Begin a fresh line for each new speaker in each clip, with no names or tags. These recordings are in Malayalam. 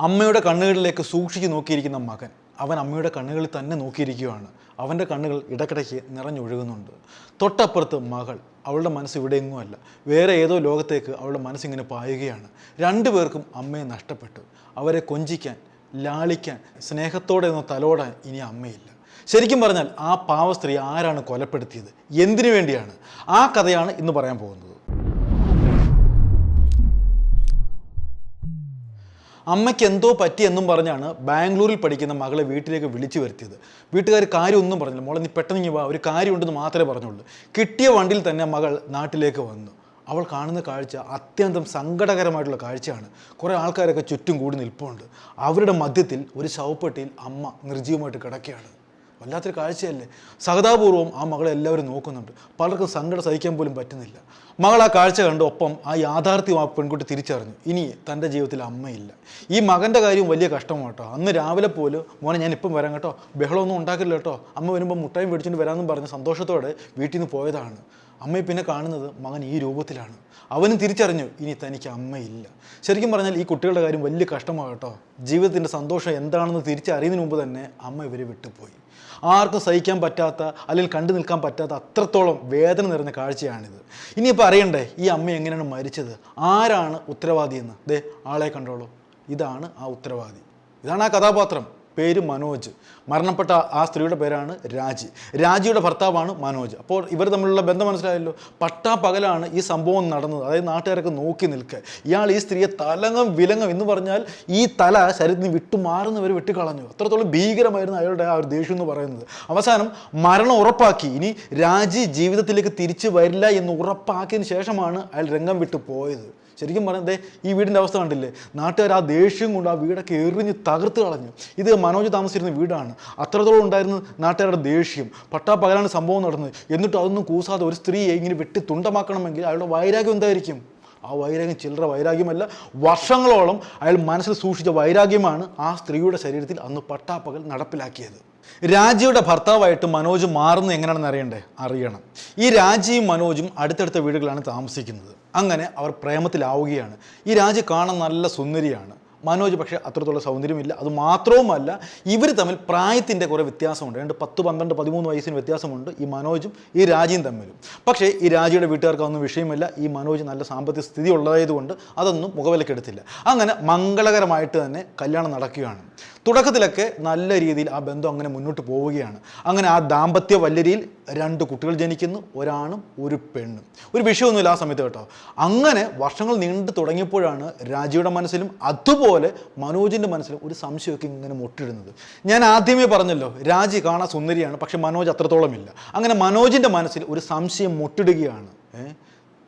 അമ്മയുടെ കണ്ണുകളിലേക്ക് സൂക്ഷിച്ചു നോക്കിയിരിക്കുന്ന മകൻ അവൻ അമ്മയുടെ കണ്ണുകളിൽ തന്നെ നോക്കിയിരിക്കുകയാണ്. അവന്റെ കണ്ണുകൾ ഇടക്കിടയ്ക്ക് നിറഞ്ഞൊഴുകുന്നുണ്ട്. തൊട്ടപ്പുറത്ത് മകൾ അവളുടെ മനസ്സ് ഇവിടെ എങ്ങുമല്ല വേറെ ഏതോ ലോകത്തേക്ക് അവളുടെ മനസ്സിങ്ങനെ പായുകയാണ്. രണ്ടുപേർക്കും അമ്മയെ നഷ്ടപ്പെട്ടു. അവരെ കൊഞ്ചിക്കാൻ ലാളിക്കാൻ സ്നേഹത്തോടെ ഒന്ന് തലോടാൻ ഇനി അമ്മയില്ല. ശരിക്കും പറഞ്ഞാൽ ആ പാവ സ്ത്രീ ആരാണ് കൊലപ്പെടുത്തിയത്? എന്തിനു വേണ്ടിയാണ്? ആ കഥയാണ് ഇന്ന് പറയാൻ പോകുന്നത്. അമ്മയ്ക്ക് എന്തോ പറ്റിയെന്നും പറഞ്ഞാണ് ബാംഗ്ലൂരിൽ പഠിക്കുന്ന മകളെ വീട്ടിലേക്ക് വിളിച്ചു വരുത്തിയത്. വീട്ടുകാർ കാര്യമൊന്നും പറഞ്ഞില്ല. മോളെ നീ പെട്ടെന്ന് ഇങ്ങ് വാ. ഒരു കാര്യമുണ്ടെന്ന് മാത്രമേ പറഞ്ഞുള്ളൂ. കിട്ടിയ വണ്ടിയിൽ തന്നെ മകൾ നാട്ടിലേക്ക് വന്നു. അവൾ കാണുന്ന കാഴ്ച അത്യന്തം സങ്കടകരമായിട്ടുള്ള കാഴ്ചയാണ്. കുറേ ആൾക്കാരൊക്കെ ചുറ്റും കൂടി നിൽപ്പുണ്ട്. അവരുടെ മധ്യത്തിൽ ഒരു ശവപ്പെട്ടിയിൽ അമ്മ നിർജീവമായിട്ട് കിടക്കുകയാണ്. വല്ലാത്തൊരു കാഴ്ചയല്ലേ? സഹതാപൂർവം ആ മകളെ എല്ലാവരും നോക്കുന്നുണ്ട്. പലർക്കും സങ്കടം സഹിക്കാൻ പോലും പറ്റുന്നില്ല. മകൾ ആ കാഴ്ച കണ്ട് ഒപ്പം ആ യാഥാർത്ഥ്യം ആ പെൺകുട്ടി തിരിച്ചറിഞ്ഞു. ഇനി തന്റെ ജീവിതത്തിൽ അമ്മയില്ല. ഈ മകന്റെ കാര്യം വലിയ കഷ്ടമാണ് കേട്ടോ. അന്ന് രാവിലെ പോലും മോനെ ഞാൻ ഇപ്പം വരാം കേട്ടോ. ബഹളമൊന്നും ഉണ്ടാക്കില്ല കേട്ടോ. അമ്മ വരുമ്പോൾ മുട്ടായും മേടിച്ചുകൊണ്ട് വരാമെന്നും പറഞ്ഞ് സന്തോഷത്തോടെ വീട്ടിൽ നിന്ന് പോയതാണ്. അമ്മയെ പിന്നെ കാണുന്നത് മകൻ ഈ രൂപത്തിലാണ്. അവനും തിരിച്ചറിഞ്ഞു ഇനി തനിക്ക് അമ്മയില്ല. ശരിക്കും പറഞ്ഞാൽ ഈ കുട്ടികളുടെ കാര്യം വലിയ കഷ്ടമാണ് കേട്ടോ. ജീവിതത്തിന്റെ സന്തോഷം എന്താണെന്ന് തിരിച്ചറിയുന്നതിന് മുമ്പ് തന്നെ അമ്മ ഇവരെ വിട്ടുപോയി. ആർക്കും സഹിക്കാൻ പറ്റാത്ത അല്ലെങ്കിൽ കണ്ടു നിൽക്കാൻ പറ്റാത്ത അത്രത്തോളം വേദന നിറഞ്ഞ കാഴ്ചയാണിത്. ഇനിയിപ്പോൾ അറിയണ്ടേ ഈ അമ്മ എങ്ങനെയാണ് മരിച്ചത്? ആരാണ് ഉത്തരവാദിയെന്ന്? ദേ ആളെ കണ്ടോളൂ. ഇതാണ് ആ ഉത്തരവാദി. ഇതാണ് ആ കഥാപാത്രം. പേര് മനോജ്. മരണപ്പെട്ട ആ സ്ത്രീയുടെ പേരാണ് രാജി. രാജിയുടെ ഭർത്താവാണ് മനോജ്. അപ്പോൾ ഇവർ തമ്മിലുള്ള ബന്ധം മനസ്സിലായല്ലോ? പട്ടാ പകലാണ് ഈ സംഭവം നടന്നത്. അതായത് നാട്ടുകാരൊക്കെ നോക്കി നിൽക്കുക ഇയാൾ ഈ സ്ത്രീയെ തലങ്ങും വിലങ്ങും എന്ന് പറഞ്ഞാൽ ഈ തല ശരീരത്തിന് വിട്ടുമാറുന്നവർ വെട്ടിക്കളഞ്ഞു അത്രത്തോളം ഭീകരമായിരുന്നു അയാളുടെ ആ ഒരു ദേഷ്യം എന്ന് പറയുന്നത്. അവസാനം മരണം ഉറപ്പാക്കി. ഇനി രാജി ജീവിതത്തിലേക്ക് തിരിച്ചു വരില്ല എന്ന് ഉറപ്പാക്കിയതിന് ശേഷമാണ് അയാൾ രംഗം വിട്ടു പോയത്. ശരിക്കും പറഞ്ഞത് ഈ വീടിന്റെ അവസ്ഥ കണ്ടില്ലേ? നാട്ടുകാർ ആ ദേഷ്യം കൊണ്ട് ആ വീടൊക്കെ എറിഞ്ഞ് തകർത്ത് കളഞ്ഞു. ഇത് മനോജ് താമസിച്ചിരുന്ന വീടാണ്. അത്രത്തോളം ഉണ്ടായിരുന്ന നാട്ടുകാരുടെ ദേഷ്യം. പട്ടാപ്പകലാണ് സംഭവം നടന്നത്. എന്നിട്ട് അതൊന്നും കൂസാതെ ഒരു സ്ത്രീയെ ഇങ്ങനെ വെട്ടി തുണ്ടമാക്കണമെങ്കിൽ അയാളുടെ വൈരാഗ്യം എന്തായിരിക്കും? ആ വൈരാഗ്യം ചില്ലറ വൈരാഗ്യമല്ല വർഷങ്ങളോളം അയാൾ മനസ്സിൽ സൂക്ഷിച്ച വൈരാഗ്യമാണ് ആ സ്ത്രീയുടെ ശരീരത്തിൽ അന്ന് പട്ടാപ്പകൽ നടപ്പിലാക്കിയത്. രാജിയുടെ ഭർത്താവായിട്ട് മനോജ് മാറുന്നത് എങ്ങനെയാണെന്ന് അറിയണ്ടേ? അറിയണം. ഈ രാജിയും മനോജും അടുത്തടുത്ത വീടുകളാണ് താമസിക്കുന്നത്. അങ്ങനെ അവർ പ്രേമത്തിലാവുകയാണ്. ഈ രാജി കാണാൻ നല്ല സുന്ദരിയാണ്. മനോജ് പക്ഷേ അത്രത്തോളം സൗന്ദര്യമില്ല. അത് മാത്രവുമല്ല ഇവർ തമ്മിൽ പ്രായത്തിന്റെ കുറേ വ്യത്യാസമുണ്ട്. രണ്ട് പത്ത് പന്ത്രണ്ട് പതിമൂന്ന് വയസ്സിന് വ്യത്യാസമുണ്ട് ഈ മനോജും ഈ രാജിയും തമ്മിലും. പക്ഷേ ഈ രാജിയുടെ വീട്ടുകാർക്ക് അതൊന്നും വിഷയമില്ല. ഈ മനോജ് നല്ല സാമ്പത്തിക സ്ഥിതി ഉള്ളതായതുകൊണ്ട് അതൊന്നും മുഖവിലക്കെടുത്തില്ല. അങ്ങനെ മംഗളകരമായിട്ട് തന്നെ കല്യാണം നടക്കുകയാണ്. തുടക്കത്തിലൊക്കെ നല്ല രീതിയിൽ ആ ബന്ധം അങ്ങനെ മുന്നോട്ട് പോവുകയാണ്. അങ്ങനെ ആ ദാമ്പത്യ വല്ലരിയിൽ രണ്ട് കുട്ടികൾ ജനിക്കുന്നു ഒരാണും ഒരു പെണ്ണും. ഒരു വിഷയമൊന്നുമില്ല ആ സമയത്ത് കേട്ടോ. അങ്ങനെ വർഷങ്ങൾ നീണ്ടു തുടങ്ങിയപ്പോഴാണ് രാജിയുടെ മനസ്സിലും അതുപോലെ മനോജിന്റെ മനസ്സിലും ഒരു സംശയമൊക്കെ ഇങ്ങനെ മുട്ടിടുന്നത്. ഞാൻ ആദ്യമേ പറഞ്ഞല്ലോ രാജി കാണാൻ സുന്ദരിയാണ് പക്ഷെ മനോജ് അത്രത്തോളമില്ല. അങ്ങനെ മനോജിന്റെ മനസ്സിൽ ഒരു സംശയം മുട്ടിടുകയാണ്.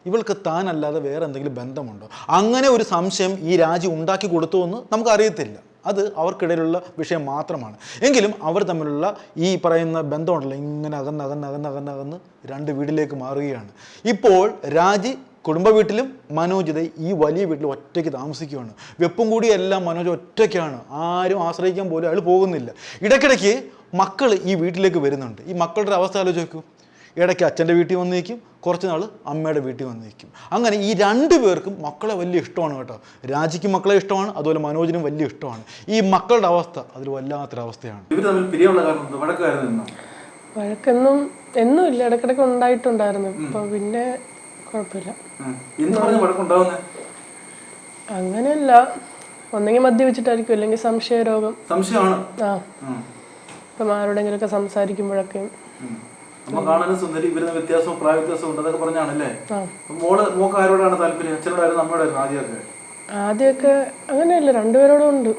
ഇവൾക്ക് താനല്ലാതെ വേറെ എന്തെങ്കിലും ബന്ധമുണ്ടോ? അങ്ങനെ ഒരു സംശയം ഈ രാജി ഉണ്ടാക്കി കൊടുത്തു എന്ന് നമുക്കറിയത്തില്ല. അത് അവർക്കിടയിലുള്ള വിഷയം മാത്രമാണ്. എങ്കിലും അവർ തമ്മിലുള്ള ഈ പറയുന്ന ബന്ധമുണ്ടല്ലോ ഇങ്ങനെ അകന്ന് അകന്ന് അകന്ന് അകന്ന് അകന്ന് രണ്ട് വീട്ടിലേക്ക് മാറുകയാണ്. ഇപ്പോൾ രാജി കുടുംബ വീട്ടിലും മനോജ് ദേ ഈ വലിയ വീട്ടിൽ ഒറ്റയ്ക്ക് താമസിക്കുകയാണ്. വെപ്പും കൂടിയെല്ലാം മനോജ് ഒറ്റയ്ക്കാണ്. ആരും ആശ്രയിക്കാൻ പോലും അയാൾ പോകുന്നില്ല. ഇടയ്ക്കിടയ്ക്ക് മക്കൾ ഈ വീട്ടിലേക്ക് വരുന്നുണ്ട്. ഈ മക്കളുടെ അവസ്ഥ ആലോചിച്ച് നോക്കൂ. ഇടയ്ക്ക് അച്ഛന്റെ വീട്ടിൽ വന്ന് നിൽക്കും കുറച്ച് നാൾ അമ്മയുടെ വീട്ടിൽ വന്ന് നിൽക്കും. അങ്ങനെ ഈ രണ്ട് പേർക്കും മക്കളെ വലിയ ഇഷ്ടമാണ് കേട്ടോ. രാജിക്ക് മക്കളെ ഇഷ്ടമാണ് അതുപോലെ മനോജിനും വലിയ ഇഷ്ടമാണ്. ഈ മക്കളുടെ അവസ്ഥ അതിൽ വല്ലാത്തൊരവസ്ഥയാണ്.
വഴക്കൊന്നും എന്നും ഇല്ല ഇടക്കിടക്ക് ഉണ്ടായിട്ടുണ്ടായിരുന്നു ഇപ്പൊ പിന്നെ കുഴപ്പമില്ല. അങ്ങനെയല്ല. ഒന്നെങ്കിൽ മദ്യപിച്ചിട്ടായിരിക്കും അല്ലെങ്കിൽ സംശയരോഗം.
സംശയമാണ്.
ആ. ഇപ്പം ആരോടെങ്കിലൊക്കെ സംസാരിക്കുമ്പോഴൊക്കെ
അമ്മ കാണാനും സുന്ദരി ഇവരുന്ന വ്യത്യാസവും പ്രായ വ്യത്യാസവും ഉണ്ട് അതൊക്കെ പറഞ്ഞാണല്ലേ? മോൾ മോക്ക് ആരോടാണ് താല്പര്യം? അച്ഛനോടായിരുന്നു അമ്മയോടായിരുന്നു ആദ്യമൊക്കെ
ആദ്യമൊക്കെ അങ്ങനെയല്ല രണ്ടുപേരോടും ഉണ്ട്.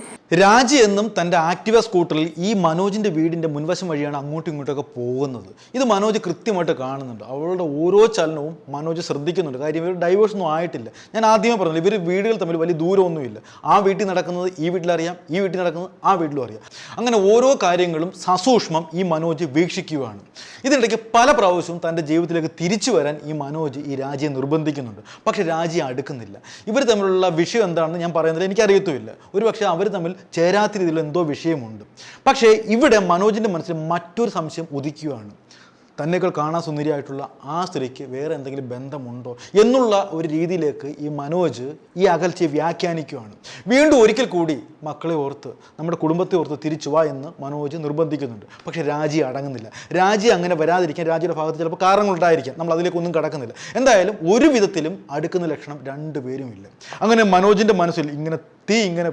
രാജി എന്നും തന്റെ ആക്ടിവ സ്കൂട്ടറിൽ ഈ മനോജിന്റെ വീടിന്റെ മുൻവശം വഴിയാണ് അങ്ങോട്ടും ഇങ്ങോട്ടൊക്കെ പോകുന്നത്. ഇത് മനോജ് കൃത്യമായിട്ട് കാണുന്നുണ്ട്. അവളുടെ ഓരോ ചലനവും മനോജ് ശ്രദ്ധിക്കുന്നുണ്ട്. കാര്യം ഇവർ ഡൈവേഴ്സ് ഒന്നും ആയിട്ടില്ല. ഞാൻ ആദ്യമേ പറഞ്ഞില്ല ഇവർ വീടുകൾ തമ്മിൽ വലിയ ദൂരമൊന്നുമില്ല. ആ വീട്ടിൽ നടക്കുന്നത് ഈ വീട്ടിലറിയാം ഈ വീട്ടിൽ നടക്കുന്നത് ആ വീട്ടിലും അറിയാം. അങ്ങനെ ഓരോ കാര്യങ്ങളും സസൂക്ഷ്മം ഈ മനോജ് വീക്ഷിക്കുകയാണ്. ഇതിനിടയ്ക്ക് പല പ്രാവശ്യവും തന്റെ ജീവിതത്തിലേക്ക് തിരിച്ചു വരാൻ ഈ മനോജ് ഈ രാജിയെ നിർബന്ധിക്കുന്നുണ്ട്. പക്ഷേ രാജിയെ അടുക്കുന്നില്ല. ഇവർ തമ്മിലുള്ള വിഷയം എന്താണെന്ന് ഞാൻ പറയുന്നത് എനിക്കറിയത്തുമില്ല. ഒരു പക്ഷേ അവർ തമ്മിൽ ചേരാത്ത രീതിയിൽ എന്തോ വിഷയമുണ്ട്. പക്ഷേ ഇവിടെ മനോജിന്റെ മനസ്സിൽ മറ്റൊരു സംശയം ഉദിക്കുകയാണ്. തന്നേക്കാൾ കാണാൻ സുന്ദരിയായിട്ടുള്ള ആ സ്ത്രീക്ക് വേറെ എന്തെങ്കിലും ബന്ധമുണ്ടോ എന്നുള്ള ഒരു രീതിയിലേക്ക് ഈ മനോജ് ഈ അകൽച്ചയെ വ്യാഖ്യാനിക്കുകയാണ്. വീണ്ടും ഒരിക്കൽ കൂടി മക്കളെ ഓർത്ത് നമ്മുടെ കുടുംബത്തെ ഓർത്ത് തിരിച്ചു വാ എന്ന് മനോജ് നിർബന്ധിക്കുന്നുണ്ട്. പക്ഷേ രാജി അടങ്ങുന്നില്ല. രാജി അങ്ങനെ വരാതിരിക്കാൻ രാജിയുടെ ഭാഗത്ത് ചിലപ്പോൾ കാരണങ്ങളുണ്ടായിരിക്കാം നമ്മൾ അതിലേക്കൊന്നും കടക്കുന്നില്ല. എന്തായാലും ഒരു വിധത്തിലും അടുക്കുന്ന ലക്ഷണം രണ്ടുപേരും ഇല്ല അങ്ങനെ മനോജിന്റെ മനസ്സിൽ ഇങ്ങനെ തീ ഇങ്ങനെ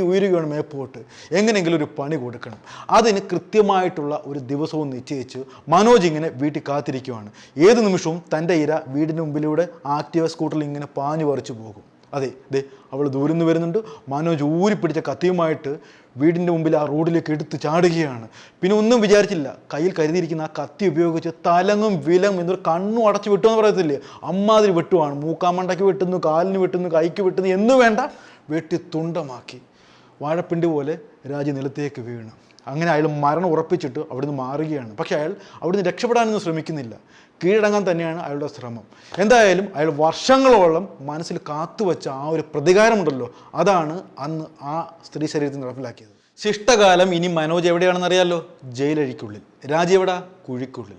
ഉയരുകയാണ് മേപ്പോട്ട്. എങ്ങനെയെങ്കിലും ഒരു പണി കൊടുക്കണം. അതിന് കൃത്യമായിട്ടുള്ള ഒരു ദിവസവും നിശ്ചയിച്ച് മനോജ് ഇങ്ങനെ വീട്ടിൽ കാത്തിരിക്കുവാണ്. ഏത് നിമിഷവും തന്റെ ഇര വീടിന് മുമ്പിലൂടെ ആക്റ്റീവ സ്കൂട്ടറിൽ ഇങ്ങനെ പാഞ്ഞു പറിച്ചു പോകും. അതെ ദേ അവൾ ദൂരം നിന്ന് വരുന്നുണ്ട്. മനോജ് ഊരി പിടിച്ച കത്തിയുമായിട്ട് വീടിന്റെ മുമ്പിൽ ആ റോഡിലേക്ക് എടുത്ത് ചാടുകയാണ്. പിന്നെ ഒന്നും വിചാരിച്ചില്ല. കയ്യിൽ കരുതിയിരിക്കുന്ന ആ കത്തി ഉപയോഗിച്ച് തലങ്ങും വിലങ്ങും എന്നൊരു കണ്ണും അടച്ചു വിട്ടു എന്ന് പറയത്തില്ലേ? അമ്മാതിരി വെട്ടുവാണ്. മൂക്കാമണ്ടയ്ക്ക് വെട്ടുന്നു കാലിന് വെട്ടുന്നു കൈക്ക് വെട്ടുന്നു എന്ന് വേണ്ട. വെട്ടി തുണ്ടമാക്കി. വാഴപ്പിണ്ടി പോലെ രാജി നിലത്തേക്ക് വീണ്. അങ്ങനെ അയാൾ മരണം ഉറപ്പിച്ചിട്ട് അവിടുന്ന് മാറുകയാണ്. പക്ഷേ അയാൾ അവിടുന്ന് രക്ഷപ്പെടാനൊന്നും ശ്രമിക്കുന്നില്ല. കീഴടങ്ങാൻ തന്നെയാണ് അയാളുടെ ശ്രമം. എന്തായാലും അയാൾ വർഷങ്ങളോളം മനസ്സിൽ കാത്തുവച്ച ആ ഒരു പ്രതികാരമുണ്ടല്ലോ അതാണ് അന്ന് ആ സ്ത്രീ ശരീരത്തിൽ നടപ്പിലാക്കിയത്. ശിഷ്ടകാലം ഇനി മനോജ് എവിടെയാണെന്ന് അറിയാലോ? ജയിലഴിക്കുള്ളിൽ. രാജി എവിടാ? കുഴിക്കുള്ളിൽ.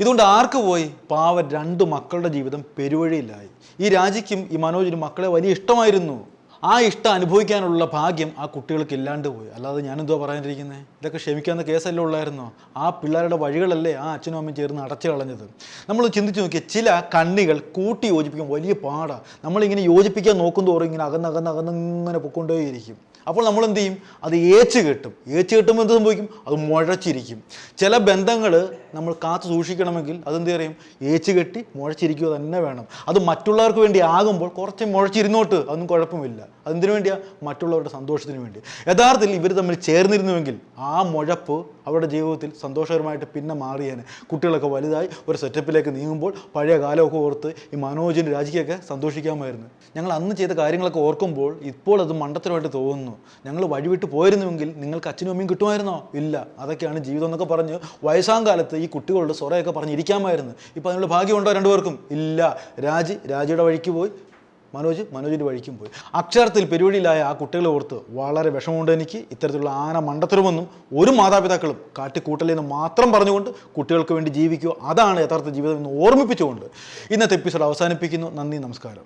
ഇതുകൊണ്ട് ആർക്ക് പോയി? പാവ രണ്ട് മക്കളുടെ ജീവിതം പെരുവഴിയിലായി. ഈ രാജിക്കും ഈ മനോജിനും മക്കളെ വലിയ ഇഷ്ടമായിരുന്നു. ആ ഇഷ്ടം അനുഭവിക്കാനുള്ള ഭാഗ്യം ആ കുട്ടികൾക്ക് ഇല്ലാണ്ട് പോയി. അല്ലാതെ ഞാനെന്തോ പറയാനിരിക്കുന്നത് ഇതൊക്കെ ക്ഷമിക്കാവുന്ന കേസല്ലേ ഉള്ളായിരുന്നോ? ആ പിള്ളേരുടെ വഴികളല്ലേ ആ അച്ഛനും അമ്മയും ചേർന്ന് അടച്ചു കളഞ്ഞത്. നമ്മൾ ചിന്തിച്ച് നോക്കിയാൽ ചില കണ്ണികൾ കൂട്ടി യോജിപ്പിക്കാൻ വലിയ പാടാണ് നമ്മളിങ്ങനെ യോജിപ്പിക്കാൻ നോക്കുന്തോറും ഇങ്ങനെ അകന്ന് അകന്ന് അകന്ന് ഇങ്ങനെ പൊക്കൊണ്ടേയിരിക്കും അപ്പോൾ നമ്മൾ എന്ത് ചെയ്യും? അത് ഏച്ച് കെട്ടും. ഏച്ച് കെട്ടുമ്പോൾ എന്ത് സംഭവിക്കും? അത് മുഴച്ചിരിക്കും. ചില ബന്ധങ്ങൾ നമ്മൾ കാത്തു സൂക്ഷിക്കണമെങ്കിൽ അതെന്ത് പറയും ഏച്ച് കെട്ടി മുഴച്ചിരിക്കുക തന്നെ വേണം. അത് മറ്റുള്ളവർക്ക് വേണ്ടി ആകുമ്പോൾ കുറച്ച് മുഴച്ചിരുന്നോട്ട് അതൊന്നും കുഴപ്പമില്ല. അതെന്തിനു വേണ്ടിയാണ് മറ്റുള്ളവരുടെ സന്തോഷത്തിന് വേണ്ടി. യഥാർത്ഥത്തിൽ ഇവർ തമ്മിൽ ചേർന്നിരുന്നുവെങ്കിൽ ആ മുഴപ്പ് അവരുടെ ജീവിതത്തിൽ സന്തോഷകരമായിട്ട് പിന്നെ മാറിയേനെ. കുട്ടികളൊക്കെ വലുതായി ഒരു സെറ്റപ്പിലേക്ക് നീങ്ങുമ്പോൾ പഴയ കാലമൊക്കെ ഓർത്ത് ഈ മനോജിന്റെ രാജിക്കൊക്കെ സന്തോഷിക്കാമായിരുന്നു. ഞങ്ങൾ അന്ന് ചെയ്ത കാര്യങ്ങളൊക്കെ ഓർക്കുമ്പോൾ ഇപ്പോൾ അത് മണ്ടത്തരമായിട്ട് തോന്നുന്നു. ഞങ്ങൾ വഴിവിട്ട് പോയിരുന്നുവെങ്കിൽ നിങ്ങൾക്ക് അച്ഛനും അമ്മയും കിട്ടുമായിരുന്നോ? ഇല്ല. അതൊക്കെയാണ് ജീവിതം എന്നൊക്കെ പറഞ്ഞ് വയസ്സാം കാലത്ത് ഈ കുട്ടികളുടെ സ്വറയൊക്കെ പറഞ്ഞിരിക്കാമായിരുന്നു ഇപ്പം അതിനുള്ള ഭാഗ്യമുണ്ടോ രണ്ടുപേർക്കും? ഇല്ല. രാജി രാജിയുടെ വഴിക്ക് പോയി. മനോജ് മനോജിന്റെ വഴിക്കും പോയി. അക്ഷരത്തിൽ പെരുവഴിയിലായ ആ കുട്ടികളെ ഓർത്ത് വളരെ വിഷമമുണ്ട് എനിക്ക്. ഇത്തരത്തിലുള്ള ആന മണ്ടത്തരമൊന്നും ഒരു മാതാപിതാക്കളും കാട്ടിക്കൂട്ടലെന്ന് മാത്രം പറഞ്ഞുകൊണ്ട് കുട്ടികൾക്ക് വേണ്ടി ജീവിക്കുക. അതാണ് യഥാർത്ഥ ജീവിതം എന്ന് ഓർമ്മിപ്പിച്ചുകൊണ്ട് ഇന്നത്തെ എപ്പിസോഡ് അവസാനിപ്പിക്കുന്നു. നന്ദി നമസ്കാരം.